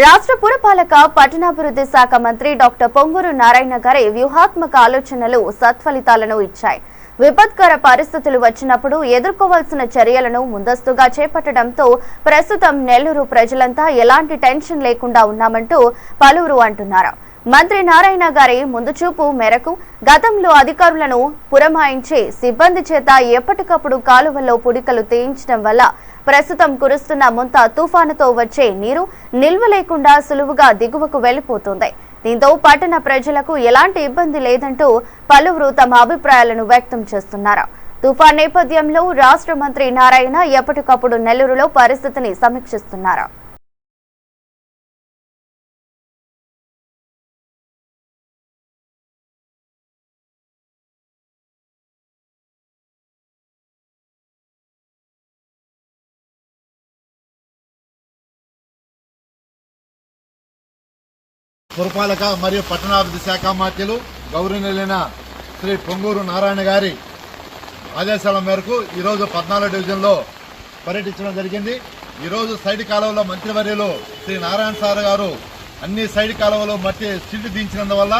రాష్ట్ర పురపాలక పట్టణాభివృద్ధి శాఖ మంత్రి డాక్టర్ పొంగూరు నారాయణ గారి వ్యూహాత్మక ఆలోచనలు సత్ఫలితాలను ఇచ్చాయి. విపత్కర పరిస్థితులు వచ్చినప్పుడు ఎదుర్కోవాల్సిన చర్యలను ముందస్తుగా చేపట్టడంతో ప్రస్తుతం నెల్లూరు ప్రజలంతా ఎలాంటి టెన్షన్ లేకుండా ఉన్నామంటూ పలువురు అంటున్నారు. మంత్రి నారాయణ గారి ముందుచూపు మేరకు గతంలో అధికారులను పురమాయించి సిబ్బంది చేత ఎప్పటికప్పుడు కాలువల్లో పుడికలు తీయించడం వల్ల ప్రస్తుతం కురుస్తున్న ముంత తుఫానుతో వచ్చే నీరు నిల్వ లేకుండా సులువుగా దిగువకు వెళ్ళిపోతుంది దీంతో పట్టణ ప్రజలకు ఎలాంటి ఇబ్బంది లేదంటూ పలువురు తమ అభిప్రాయాలను వ్యక్తం చేస్తున్నారు. తుఫాన్ నేపథ్యంలో రాష్ట్ర మంత్రి నారాయణ ఎప్పటికప్పుడు నెల్లూరులో పరిస్థితిని సమీక్షిస్తున్నారు. పురపాలక మరియు పట్టణాభివృద్ధి శాఖ మాత్యులు గౌరవనీయులైన శ్రీ పొంగూరు నారాయణ గారి ఆదేశాల మేరకు ఈరోజు పద్నాలుగు డివిజన్లో పర్యటించడం జరిగింది. ఈరోజు సైడ్ కాలువలో మంత్రివర్యులు శ్రీ నారాయణ సార్ గారు అన్ని సైడ్ కాలువలో మట్టి షిల్డ్ దించినందువల్ల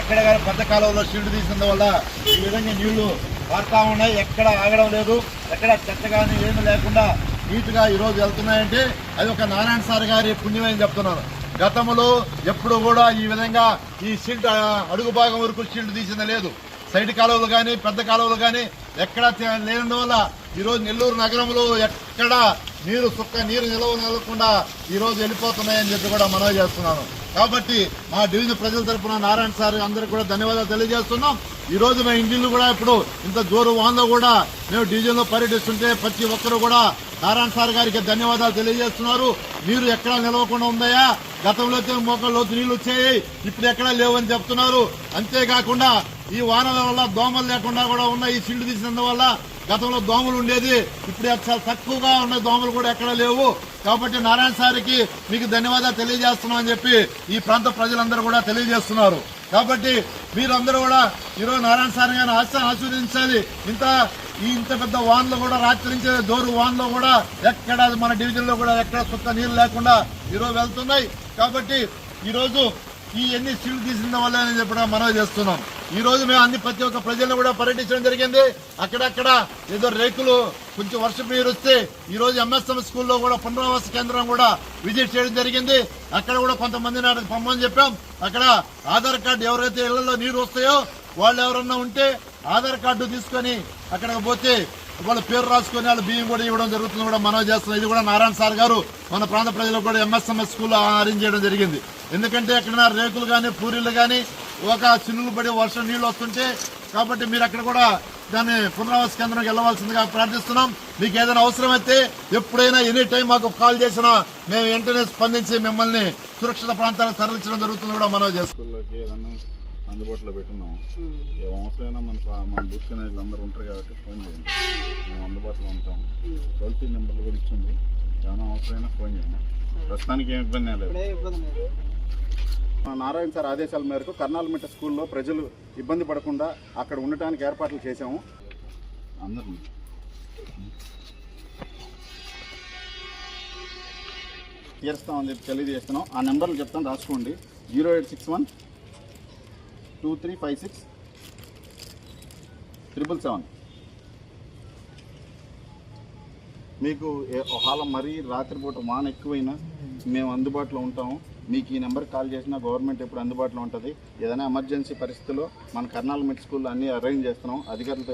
ఎక్కడ కానీ పెద్ద కాలువలో షిల్డ్ తీసినందువల్ల ఈ విధంగా నీళ్ళు పారుతా ఉన్నాయి. ఎక్కడ ఆగడం లేదు ఎక్కడ చెత్త కానీ ఏమీ లేకుండా నీట్గా ఈరోజు వెళ్తున్నాయంటే అది ఒక నారాయణ సార్ గారి పుణ్యమని చెప్తున్నాను. గతంలో ఎప్పుడు కూడా ఈ విధంగా ఈ షీల్డ్ అడుగు భాగం వరకు షీల్డ్ తీసింది లేదు. సైడ్ కాలువలు కానీ పెద్ద కాలువలు కానీ ఎక్కడ లేనందువల్ల ఈరోజు నెల్లూరు నగరంలో ఎక్కడ నీరు సుక్క నీరు నిలవ నిలవకుండా ఈరోజు వెళ్ళిపోతున్నాయని చెప్పి కూడా మనవి చేస్తున్నాను. కాబట్టి మా డివిజన్ ప్రజల తరపున నారాయణ సార్ అందరికి కూడా ధన్యవాదాలు తెలియజేస్తున్నాం. ఈ రోజు మా ఇంజిన్లు కూడా ఇప్పుడు ఇంత జోరు వాన్లో కూడా మేము డీజిల్లో లో పర్యటిస్తుంటే ప్రతి ఒక్కరు కూడా నారాయణ సార్ గారికి ధన్యవాదాలు తెలియజేస్తున్నారు. నీరు ఎక్కడా నిలవకుండా ఉందయా గతంలో అయితే మోకాళ్ళ లోతు నీళ్ళు వచ్చాయి ఇప్పుడు ఎక్కడా లేవని చెప్తున్నారు. అంతేకాకుండా ఈ వానల వల్ల దోమలు లేకుండా కూడా ఉన్న ఈ సిల్లు తీసినందువల్ల గతంలో దోమలు ఉండేది ఇప్పుడు చాలా తక్కువగా ఉన్న దోమలు కూడా ఎక్కడ లేవు. కాబట్టి నారాయణ సార్కి మీకు ధన్యవాదాలు తెలియజేస్తున్నాం అని చెప్పి ఈ ప్రాంత ప్రజలందరూ కూడా తెలియజేస్తున్నారు. కాబట్టి మీరందరూ కూడా ఈరోజు నారాయణ సార్ గారిని ఆశ ఆస్వాదించాలి ఇంత ఈ ఇంత పెద్ద వాన్లో కూడా రాత్రి నుంచి దోరు వాన్లో కూడా ఎక్కడ మన డివిజన్లో కూడా ఎక్కడ సుక్క నీళ్ళు లేకుండా ఈరోజు వెళ్తున్నాయి. కాబట్టి ఈరోజు ఈ ఎన్ని సీట్లు తీసిన వల్ల అని చెప్పడం మనవి చేస్తున్నాం. ఈ రోజు మేము అన్ని ప్రతి ఒక్క ప్రజలను కూడా పర్యటించడం జరిగింది. అక్కడక్కడ ఏదో రేకులు కొంచెం వర్షం నీరు వస్తే ఈ రోజు ఎంఎస్ఎం స్కూల్లో కూడా పునరావాస కేంద్రం కూడా విజిట్ చేయడం జరిగింది. అక్కడ కూడా కొంతమంది నాటికి పంపమని చెప్పాం. అక్కడ ఆధార్ కార్డు ఎవరైతే ఇళ్ళలో నీరు వస్తాయో వాళ్ళు ఎవరన్నా ఉంటే ఆధార్ కార్డు తీసుకొని అక్కడికి పోతే వాళ్ళ పేరు రాసుకొని వాళ్ళు బియ్యం కూడా ఇవ్వడం జరుగుతుంది కూడా మనవి చేస్తున్నాం ఇది కూడా నారాయణ సార్ గారు మన ప్రాంత ప్రజలకు కూడా ఎంఎస్ఎంఎస్ స్కూల్లో అరేంజ్ చేయడం జరిగింది. ఎందుకంటే ఎక్కడైనా రేకులు కానీ పూరీలు కానీ ఒక చిన్నులు పడి వర్షం నీళ్ళు వస్తుంటే కాబట్టి మీరు అక్కడ కూడా దాన్ని పునరావాస కేంద్రంకి వెళ్ళవలసిందిగా ప్రార్థిస్తున్నాం. మీకు ఏదైనా అవసరమైతే ఎప్పుడైనా ఎనీ టైం మాకు కాల్ చేసినా మేము వెంటనే స్పందించి మిమ్మల్ని సురక్షిత ప్రాంతాలకు తరలించడం జరుగుతుంది కూడా మనవి చేసుకున్నాం అందుబాటులో పెట్టున్నాం. ఏ అవసరమైనా మన మన బుక్స్ అనేది అందరూ ఉంటారు కాబట్టి ఫోన్ చేయండి. మేము అందుబాటులో ఉంటాం. టోల్ ఫ్రీ నెంబర్లు కూడా ఇచ్చింది. ఏమైనా అవసరమైనా ఫోన్ చేయండి. ప్రస్తుతానికి ఏం ఇబ్బంది లేదు. నారాయణ సార్ ఆదేశాల మేరకు కర్నాలమిట్ట స్కూల్లో ప్రజలు ఇబ్బంది పడకుండా అక్కడ ఉండటానికి ఏర్పాట్లు చేశాము. అందరూ తీరుస్తామని చెప్పి తెలియజేస్తున్నాం. ఆ నెంబర్లు చెప్తాను రాసుకోండి. Zero eight six one two three five six triple seven మీకు ఏ- ఒకవేళ మరీ రాత్రిపూట వాన ఎక్కువైనా మేము అందుబాటులో ఉంటాము. మీకు ఈ నెంబర్కి కాల్ చేసినా గవర్నమెంట్ ఎప్పుడు అందుబాటులో ఉంటుంది. ఏదైనా ఎమర్జెన్సీ పరిస్థితుల్లో మన కర్నాల్ మిడ్ స్కూల్లో అన్నీ అరేంజ్ చేస్తున్నాం. అధికారులతో